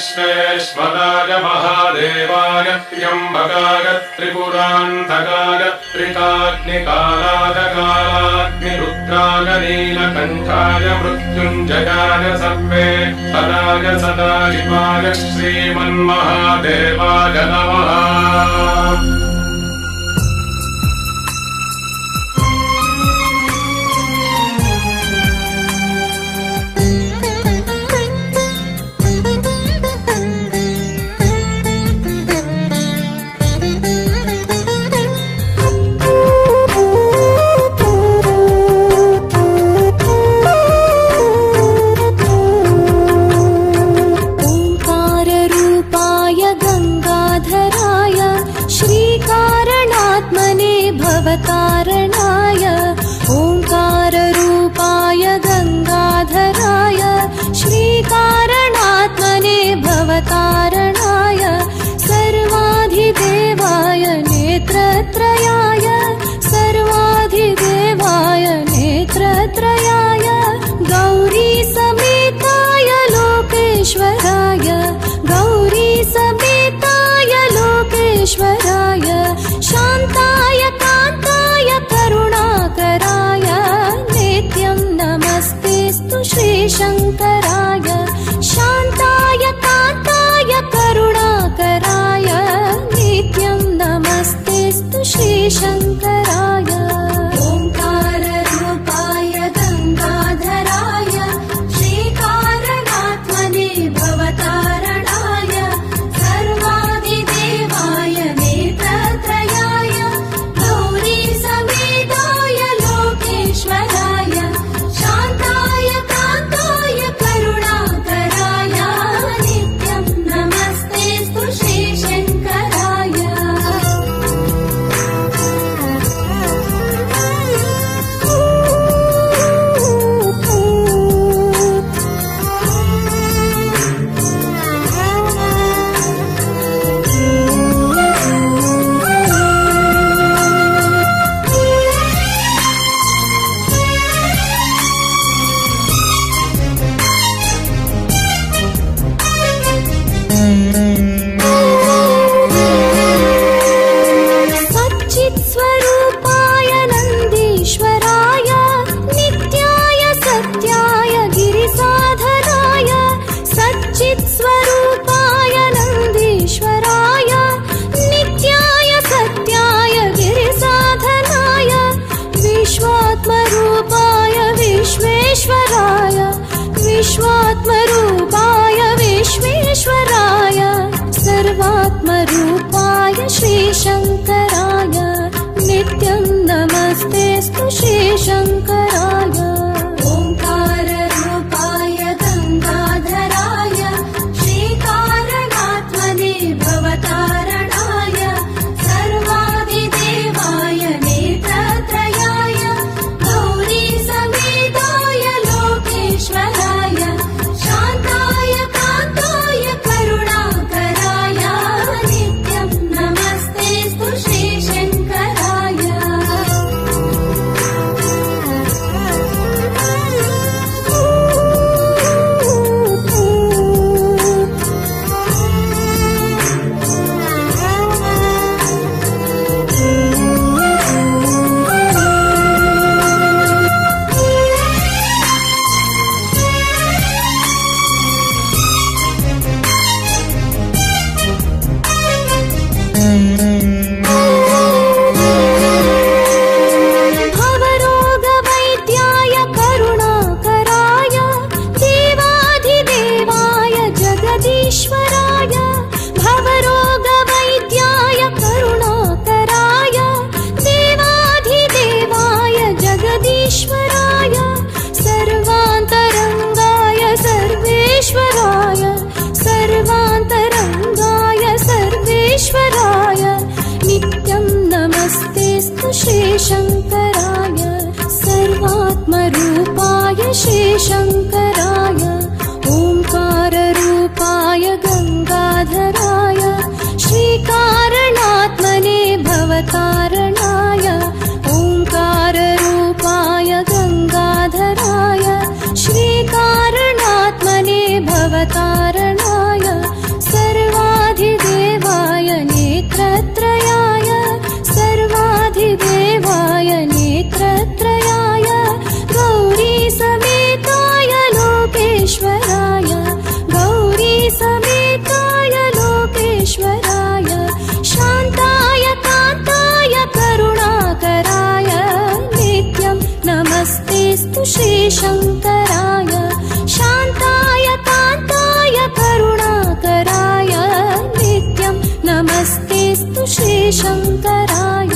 विश्वेश्वराय महादेवाय त्र्यम्बकाय त्रिपुरान्धकाय त्रिकाग्निकालादकालाग्निरुद्राय नीलकण्ठाय मृत्युञ्जयाय सर्वे सदाय सदाशिवाय श्रीमन्महादेवाय नमः। choisis. शङ्कराय नित्यं नमस्ते स्तुशेषङ् ฉั नमस्तेऽस्तु श्रीशङ्कराय शान्ताय कान्ताय करुणाकराय नित्यं नमस्तेऽस्तु श्रीशङ्कराय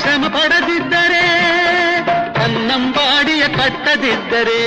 ಶ್ರಮ ಪಡದಿದ್ದರೆ ಅನ್ನಂಬಾಡಿಯ ಕಟ್ಟದಿದ್ದರೆ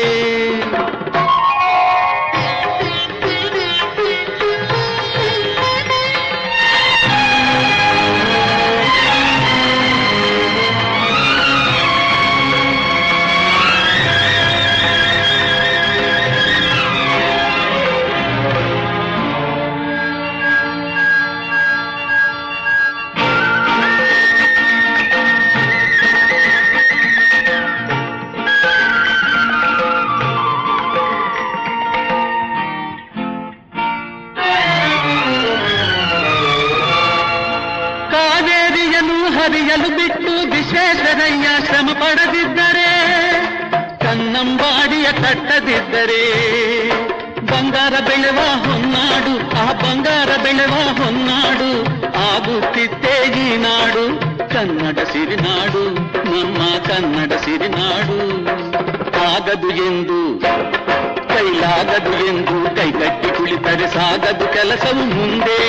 ಬೆಳೆವ ಹೊನ್ನಾಡು ಆಗುತ್ತಿತ್ತೇ ಈ ನಾಡು ಕನ್ನಡ ಸಿರಿನಾಡು ನಮ್ಮ ಕನ್ನಡ ಸಿರಿನಾಡು ಆಗದು ಎಂದು ಕೈಲಾಗದು ಎಂದು ಕೈಗಟ್ಟಿ ಕುಳಿತರೆ ಸಾಗದು ಕೆಲಸವು ಮುಂದೆ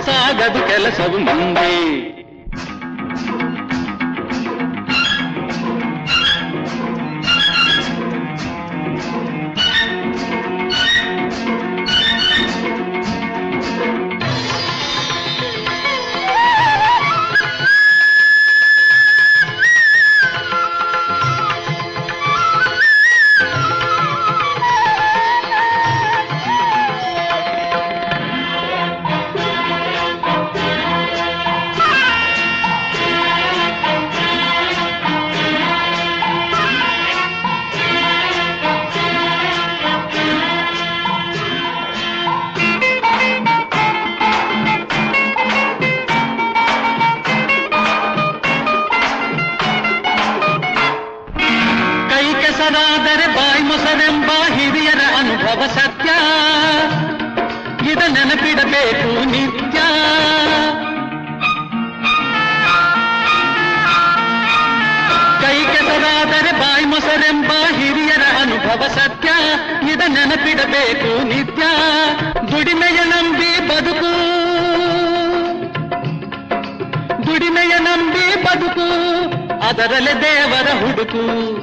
ಸಾಗದು ಕೆಲಸವು ಮುಂದೆ ಕೈ ಕೆಸರಾದರೆ ಬಾಯಿ ಮೊಸರೆಂಬ ಹಿರಿಯರ ಅನುಭವ ಸತ್ಯ. ಇದ ನೆನಪಿಡಬೇಕು ನಿತ್ಯ. ಕೈ ಕೆಸರಾದರೆ ಬಾಯಿ ಮೊಸರೆಂಬ ಹಿರಿಯರ ಅನುಭವ ಸತ್ಯ. ಇದ ನೆನಪಿಡಬೇಕು ನಿತ್ಯ. ದುಡಿಮೆಯ ನಂಬಿ ಬದುಕು. ದುಡಿಮೆಯ ನಂಬಿ ಬದುಕು. ಅದರಲ್ಲಿ ದೇವರ ಹುಡುಕು.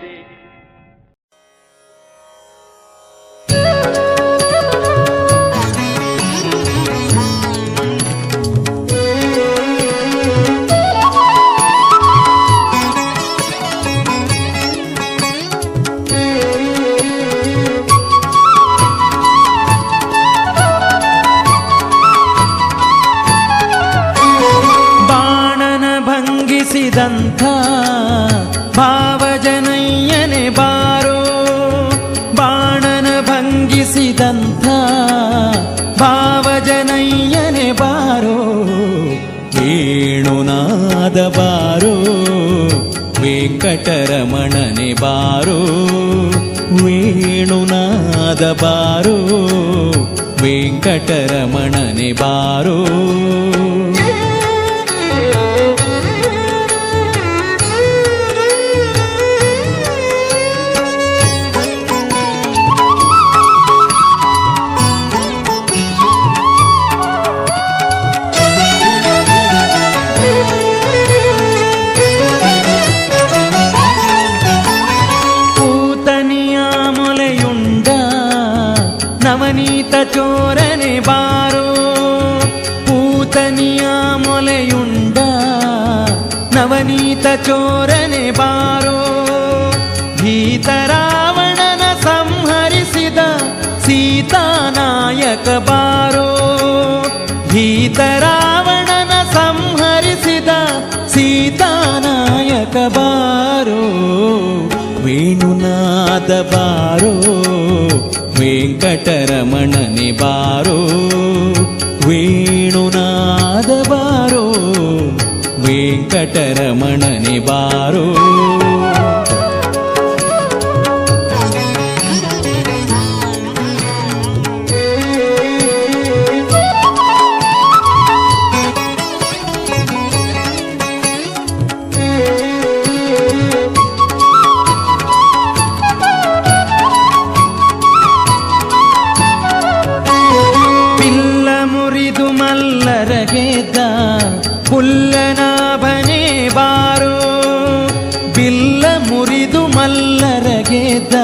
ವೆಂಕಟರಮಣನೆ ಬಾರೋ ವೇಣುನಾದ ಬಾರೋ ವೆಂಕಟರಮಣನೆ ಬಾರೋ. ಚೋರನೆ ಬಾರೋ, ಪೂತನಿಯ ಮೊಲೆಯುಂಡ. ನವನೀತ ಚೋರನೆ ಬಾರೋ, ಭೀತರಾವಣನ ಸಂಹರಿಸಿದ ಸೀತಾನಾಯಕ ಬಾರೋ. ಭೀತರಾವಣನ ಸಂಹರಿಸಿದ ಸೀತಾನಾಯಕ ಬಾರೋ, ವೇಣುನಾದ ಬಾರೋ. ವೆಂಕಟರಮಣನೆ ಬಾರೋ ವೇಣುನಾದ ಬಾರೋ ವೆಂಕಟರಮಣನೆ ಬಾರೋ. ಗೆದ್ದ ಬಾರು, ಬಿಲ್ಲ ಮುರಿದು ಮಲ್ಲರ ಗೆದ್ದ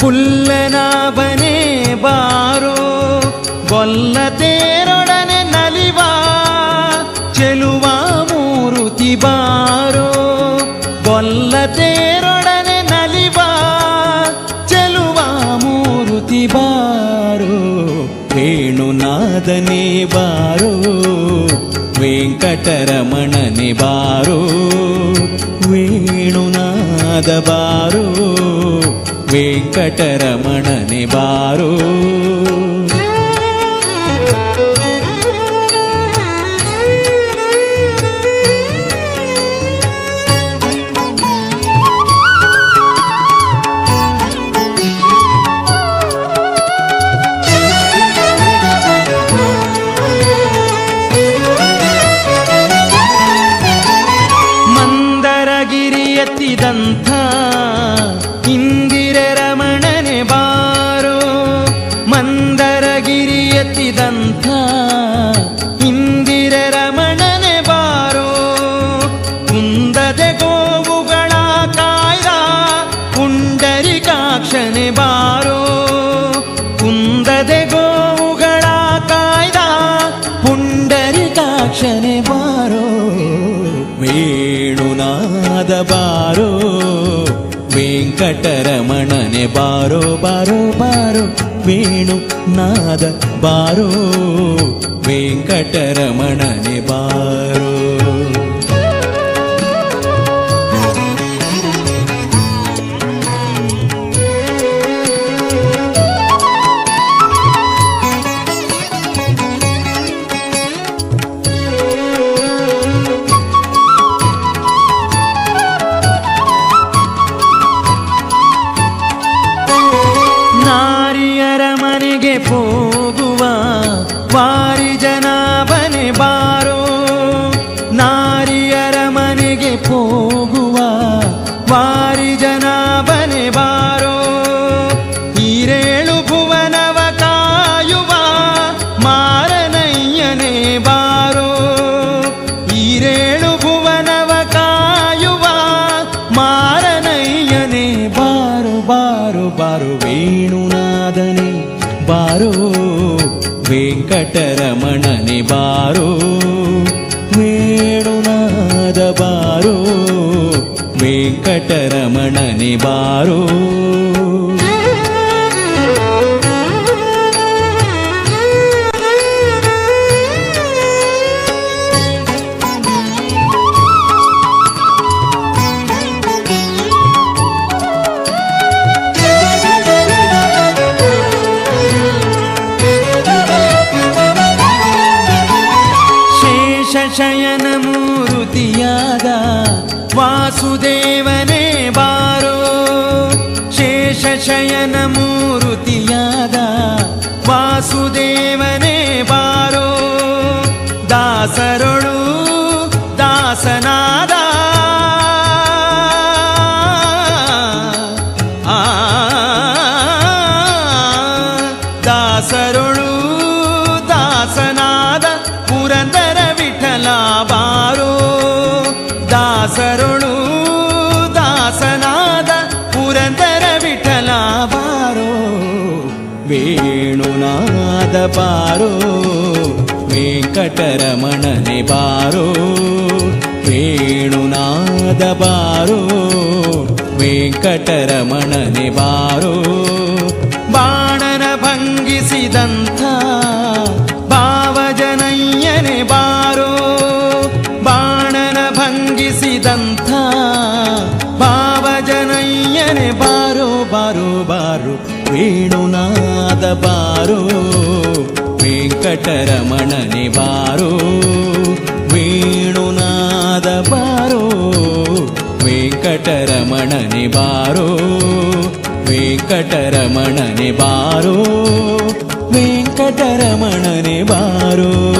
ಪುಲ್ಲನಾಭನೇ ಬಾರೋ ಗೊಲ್ಲ ತೇರೊಡನೆ ನಲಿವ, ಚೆಲುವ ಮೂರುತಿ ಬಾರೋ ಗೊಲ್ಲ ತೇರೊಡನೆ ನಲಿವ, ಚೆಲುವ ಮೂರುತಿ ಬಾರೋ ವೇಣುನಾದನೆ ಬಾರೋ. ವೆಂಕಟರಮಣನೆ ಬಾರೋ ವೇಣುನಾದ ಬಾರೋ ವೆಂಕಟರಮಣನೆ ಬಾರೋ. ವೆಂಕಟರಮಣನೆ ಬಾರೋ ಬಾರೋ ಬಾರೋ ವೇಣು ನಾದ ಬಾರೋ. ವೆಂಕಟರಮಣನೆ ಬಾರೋ. ಬಾರೋ ವೇಣುನಾದ ಬಾರೋ ವೆಂಕಟರಮಣನೆ ಶೇಷಶಯನ ಮೂರುತಿಯಾದ ವಾಸುದೇವನೇ. ವೇಣುನಾದ ಬಾರೋ, ವೆಂಕಟರಮಣನೆ ಬಾರೋ, ವೇಣುನಾದ ಬಾರೋ, ವೆಂಕಟರಮಣನೆ ಬಾರೋ. ಬಾಣನ ಭಂಗಿಸಿದಂಥ ಭಾವಜನಯ್ಯನೆ ಬಾರೋ, ಬಾಣನ ಭಂಗಿಸಿದಂಥ ಭಾವಜನಯ್ಯನೆ ಬಾರೋ ಬಾರೋ ಬಾರೋ ವೇಣುನಾದ ಬಾರೋ ಬಾರೋ ವೇಣುನಾದ ಬಾರೋ ವೆಂಕಟರಮಣನೆ ಬಾರೋ ವೆಂಕಟರಮಣನೆ ಬಾರೋ ವೆಂಕಟರಮಣನೆ ಬಾರೋ.